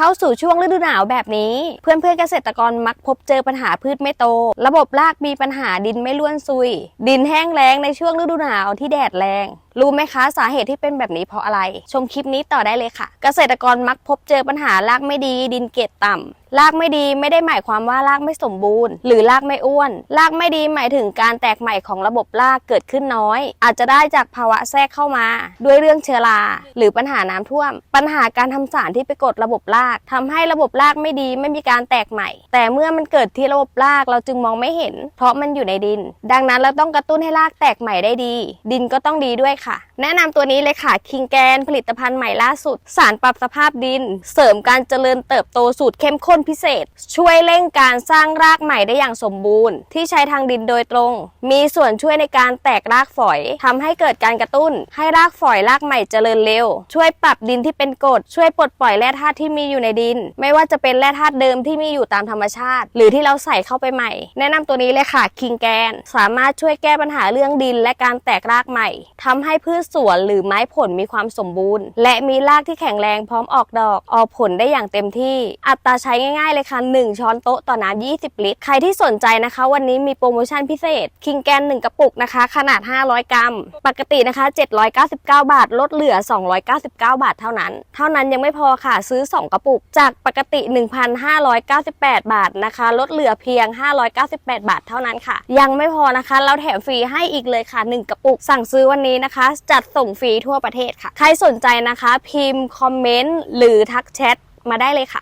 เข้าสู่ช่วงฤดูหนาวแบบนี้ เพื่อนเพื่อนเกษตรกรมักพบเจอปัญหาพืชไม่โต ระบบรากมีปัญหาดินไม่ล้วนซุย ดินแห้งแล้งในช่วงฤดูหนาวที่แดดแรง รู้ไหมคะสาเหตุที่เป็นแบบนี้เพราะอะไร ชมคลิปนี้ต่อได้เลยค่ะ เกษตรกรมักพบเจอปัญหารากไม่ดี ดินเกล็ดต่ำรากไม่ดีไม่ได้หมายความว่ารากไม่สมบูรณ์ หรือรากไม่อ้วน รากไม่ดีหมายถึงการแตกใหม่ของระบบรากเกิดขึ้นน้อย อาจจะได้จากภาวะแทรกเข้ามา ด้วยเรื่องเชื้อรา หรือปัญหาน้ำท่วม ปัญหาการทำสารที่ไปกดระบบรากทำให้ระบบรากไม่ดีไม่มีการแตกใหม่ แต่เมื่อมันเกิดที่ระบบรากเราจึงมองไม่เห็น เพราะมันอยู่ในดิน ดังนั้นเราต้องกระตุ้นให้รากแตกใหม่ได้ดี ดินก็ต้องดีด้วยค่ะค่ะ แนะนำตัวนี้เลยค่ะคิงแกนผลิตภัณฑ์ใหม่ล่าสุด สารปรับสภาพดิน เสริมการเจริญเติบโตสูตรเข้มข้นพิเศษ ช่วยเร่งการสร้างรากใหม่ได้อย่างสมบูรณ์ ที่ใช้ทางดินโดยตรง มีส่วนช่วยในการแตกรากฝอยทำให้เกิดการกระตุ้น ให้รากฝอยรากใหม่เจริญเร็ว ช่วยปรับดินที่เป็นกรดช่วยปลดปล่อยแร่ธาตุที่มีอยู่ในดิน ไม่ว่าจะเป็นแร่ธาตุเดิมที่มีอยู่ตามธรรมชาติ หรือที่เราใส่เข้าไปใหม่ แนะนำตัวนี้เลยค่ะคิงแกนสามารถช่วยแก้ปัญหาเรื่องดินและการแตกรากใหม่ทำให้พืชสวนหรือไม้ผลมีความสมบูรณ์ และมีรากที่แข็งแรงพร้อมออกดอกออกผลได้อย่างเต็มที่ อัตราใช้ง่ายๆเลยค่ะ 1 ช้อนโต๊ะต่อน้ำ20 ลิตร ใครที่สนใจนะคะ วันนี้มีโปรโมชั่นพิเศษ คิงแกน 1 กระปุกนะคะ ขนาด 500 กรัม ปกตินะคะ 799 บาท ลดเหลือ 299 บาทเท่านั้น เท่านั้นยังไม่พอค่ะซื้อ 2 กระปุก จากปกติ 1,598 บาทนะคะ ลดเหลือเพียง 598 บาทเท่านั้นค่ะ ยังไม่พอนะคะ เราแถมฟรีให้อีกเลยค่ะ 1 กระปุก สั่งซื้อวันนี้นะคะจัดส่งฟรีทั่วประเทศค่ะ ใครสนใจนะคะ พิมพ์คอมเมนต์หรือทักแชทมาได้เลยค่ะ